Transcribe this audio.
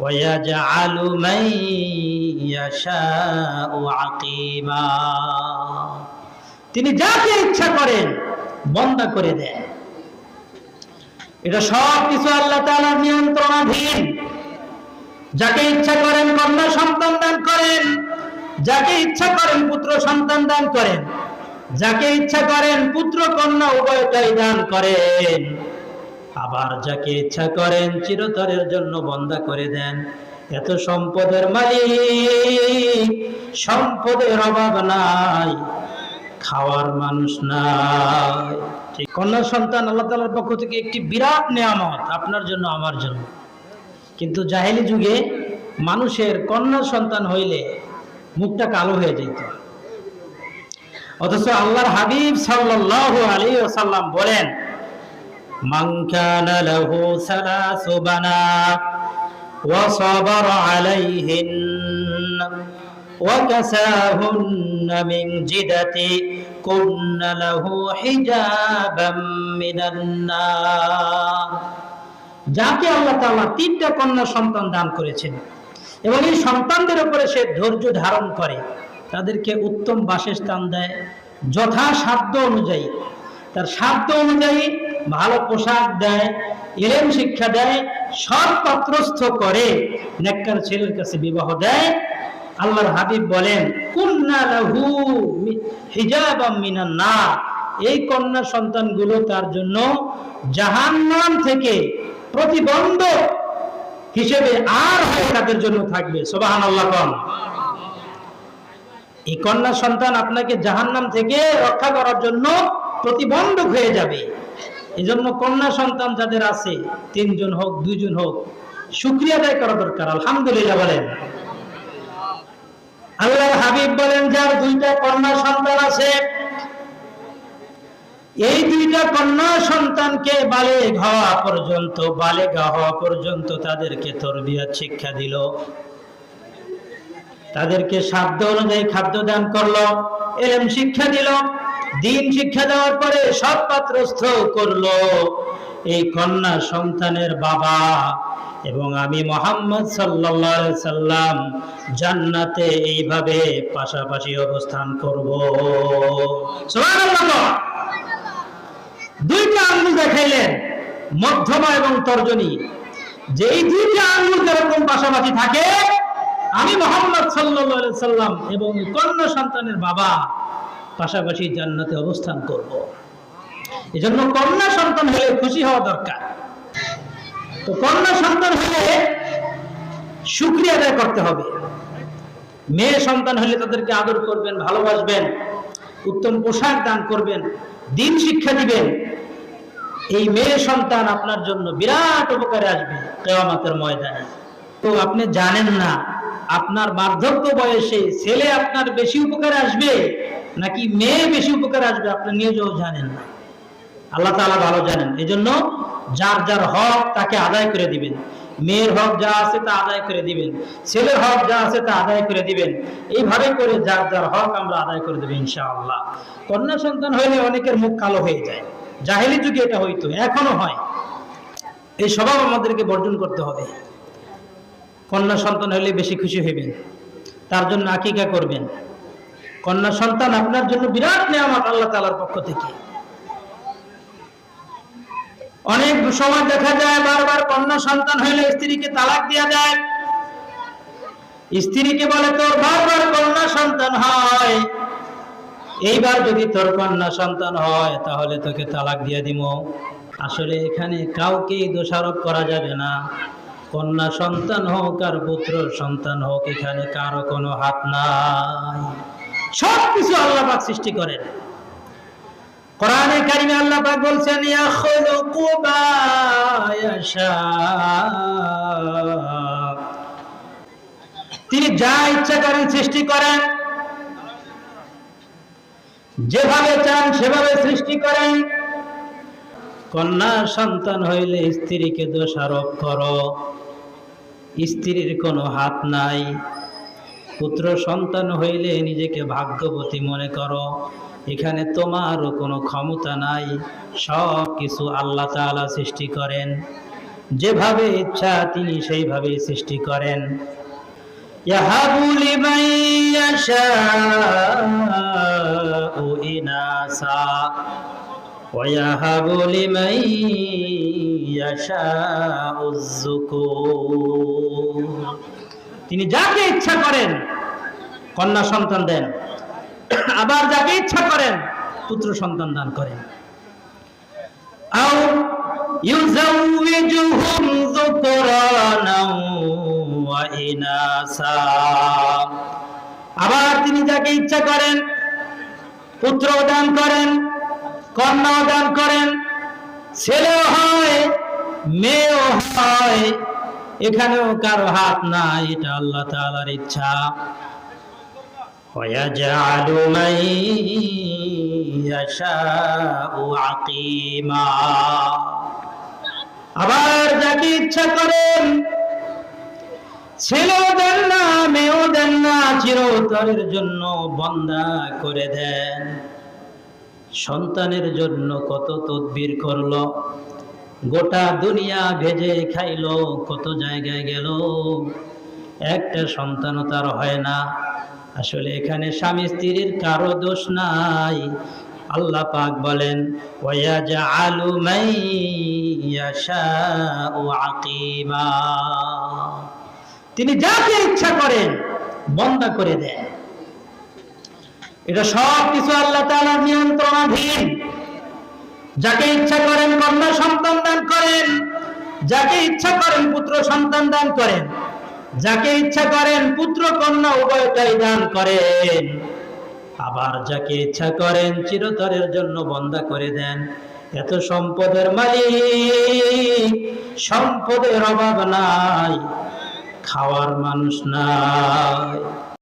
ويجعل من يشاء عقيما তিনি যাকে ইচ্ছা করেন বন্দা করে দেন এটা সব কিছু আল্লাহ তাআলার নিয়ন্ত্রণাধীন যাকে ইচ্ছা করেন কন্যা সন্তান দান করেন যাকে ইচ্ছা করেন পুত্র সন্তান দান করেন যাকে ইচ্ছা করেন পুত্র কন্যা উভয়টাই দান করেন আবার যাকে ইচ্ছা করেন চিরতরের জন্য বন্দা করে দেন। এত সম্পদের মালিক, সম্পদের অভাব নাই, খাওয়ার মানুষ নাই। কন্যা সন্তান আল্লাহ তালার পক্ষ থেকে একটি বিরাট নেয়ামত, আপনার জন্য, আমার জন্য। কিন্তু জাহেলি যুগে মানুষের কন্যা সন্তান হইলে মুখটা কালো হয়ে যেত। অথচ আল্লাহর হাবিব সাল্লাল্লাহু আলাইহি ওসাল্লাম বলেন মান কানা লাহু সালাসু বানাত ওয়া সাবারা আলাইহিন وكساهن من جدة كن له حجابا من النار যাকে আল্লাহ তাআলা তিনটা কন্যা সন্তান দান করেছেন এবং এই সন্তানদের উপরে সে ধৈর্য ধারণ করে তাদেরকে উত্তম বাসস্থান দেয় যথাসাধ্য অনুযায়ী তার সাধ্য অনুযায়ী ভালো পোশাক দেয়, এলেম শিক্ষা দেয় সব পাত্রস্থ করে, নেককার ছেলের কাছে বিবাহ দেয়। আল্লাহর হাবিব বলেন কুন্না লাহু হিজাবাম মিনান নার। এই কন্যা সন্তানগুলো তার জন্য জাহান্নাম থেকে প্রতিবন্ধক হিসেবে আর হয়ে তাদের জন্য থাকবে। সোবাহান আল্লাহ কন। এই কন্যা সন্তান আপনাকে জাহান্নাম থেকে রক্ষা করার জন্য প্রতিবন্ধক হয়ে যাবে। এই জন্য কন্যা সন্তান যাদের আছে, তিনজন হোক, দুইজন হোক, শুক্রিয়া আদায় করা দরকার। আলহামদুলিল্লাহ বলেন। আল্লাহর হাবিব বলেন, যার দুইটা কন্যা সন্তান আছে, এই দুইটা কন্যা সন্তানকে বালে হওয়া পর্যন্ত বালে হওয়া পর্যন্ত তাদেরকে তরবিয়ত শিক্ষা দিল। তাদেরকে সাধ্য অনুযায়ী খাদ্য দান করল এলএম শিক্ষা দিল। দিন শিক্ষা দেওয়ার পরে সব পাত্রস্থ করল। এই কন্যা সন্তানের বাবা এবং আমি মোহাম্মদ সাল্লাল্লাহু সাল্লাম জান্নাতে এইভাবে পাশাপাশি অবস্থান করব। দুইটা আঙ্গুল দেখাইলেন, মধ্যমা এবং তর্জনী। যে দুইটা আঙ্গুল যেরকম পাশাপাশি থাকে, আমি মোহাম্মদ সাল্লাল্লাহু সাল্লাম এবং কন্যা সন্তানের বাবা পাশাপাশি জান্নাতে অবস্থান করব। এজন্য কন্যা সন্তান হলে খুশি হওয়া দরকার। তো কন্যা সন্তান হলে শুক্রিয়া আদায় করতে হবে। মেয়ে সন্তান হলে তাদেরকে আদর করবেন, ভালোবাসবেন, উত্তম পোশাক দান করবেন, দিন শিক্ষা দিবেন। এই মেয়ে সন্তান আপনার জন্য বিরাট উপকারে আসবে কেয়ামতের ময়দানে। তো আপনি জানেন না, আপনার বার্ধক্য বয়সে ছেলে আপনার বেশি উপকারে আসবে। নাকি মেয়ে বেশি উপকারে আসবে? আপনি নিজেও জানেন না। আল্লাহ তাআলা ভালো জানেন। এজন্য যার যার হক তাকে আদায় করে দিবেন। মেয়ের হক যা আছে তা আদায় করে দিবেন। ছেলের হক যা আছে তা আদায় করে দিবেন। এইভাবে করে যার যার হক আমরা আদায় করে দেবো ইনশাআল্লাহ। কন্যা সন্তান হইলে অনেকের মুখ কালো হয়ে যায়। জাহেলি যুগে এটা হইতো, এখনও হয়। এই স্বভাব আমাদেরকে বর্জন করতে হবে। কন্যা সন্তান হইলে বেশি খুশি হইবেন। তার জন্য আকিকা করবেন। কন্যা সন্তান আপনার জন্য বিরাট নেয়ামত আল্লাহ তালার পক্ষ থেকে। অনেক সময় দেখা যায়, বারবার কন্যা সন্তান হইলে স্ত্রীকে তালাক দেওয়া যায়। স্ত্রীকে বলে, তোর বারবার কন্যা সন্তান হয়। এইবার যদি তোর কন্যা সন্তান হয়, তাহলে তোকে তালাক দিয়ে দিব। আসলে এখানে কাউকেই দোষারোপ করা যাবে না। কন্যা সন্তান হোক আর পুত্র সন্তান হোক, এখানে কারও কোনো হাত নাই। সব কিছু আল্লাহ পাক সৃষ্টি করেন। কোরআনে কারিমে আল্লাহ পাক বলছেন ইয়াখলুকু মা ইয়াশা। তিনি যা ইচ্ছা করেন সৃষ্টি করেন, যেভাবে চান সেভাবে সৃষ্টি করেন। কন্যা সন্তান হইলে স্ত্রীকে দোষারোপ করো, স্ত্রীর কোনো হাত নাই। পুত্র সন্তান হইলে নিজেকে ভাগ্যবতী মনে করো। এখানে তোমারও কোনো ক্ষমতা নাই, সব কিছু আল্লাহ তাআলা সৃষ্টি করেন। যেভাবে ইচ্ছা তিনি সেইভাবে সৃষ্টি করেন। ইয়াহাবু লিমান ইয়াশাউ ইনাসা তিনি যাকে ইচ্ছা করেন, কন্যা সন্তান দেন। আবার যাকে ইচ্ছা করেন, পুত্র সন্তান দান করেন। আবার তিনি যাকে ইচ্ছা করেন পুত্র দান করেন কন্যা দান করেন, ছেলেও হয়, মেয়েও হয় এখানেও কারো হাত নাই এটা আল্লাহ তাআলার ইচ্ছা ويجعل من يشاء عقيما আবার যাকে ইচ্ছা করেন ছেলেও দেন না মেয়েও দেন না চিরতরের জন্য বন্দা করে দেন সন্তানের জন্য কত তদবির করলো গোটা দুনিয়া ভেজে খাইলো, কত জায়গায় গেল। একটা সন্তানও তার হয় না। আসলে এখানে স্বামী স্ত্রীর কারও দোষ নাই। আল্লাহ পাক বলেন ইয়াশাউ আকিমা। তিনি যাকে ইচ্ছা করেন বন্ধা করে দেন। এটা সব কিছু আল্লাহ তাআলার নিয়ন্ত্রণাধীন। যাকে ইচ্ছা করেন কন্যা সন্তান দান করেন, যাকে ইচ্ছা করেন পুত্র সন্তান দান করেন, যাকে ইচ্ছা করেন পুত্র কন্যা উভয়টাই দান করেন। আবার যাকে ইচ্ছা করেন চিরতরের জন্য বন্ধা করে দেন। এত সম্পদের মালিক, সম্পদের অভাব নাই, খাওয়ার মানুষ নাই।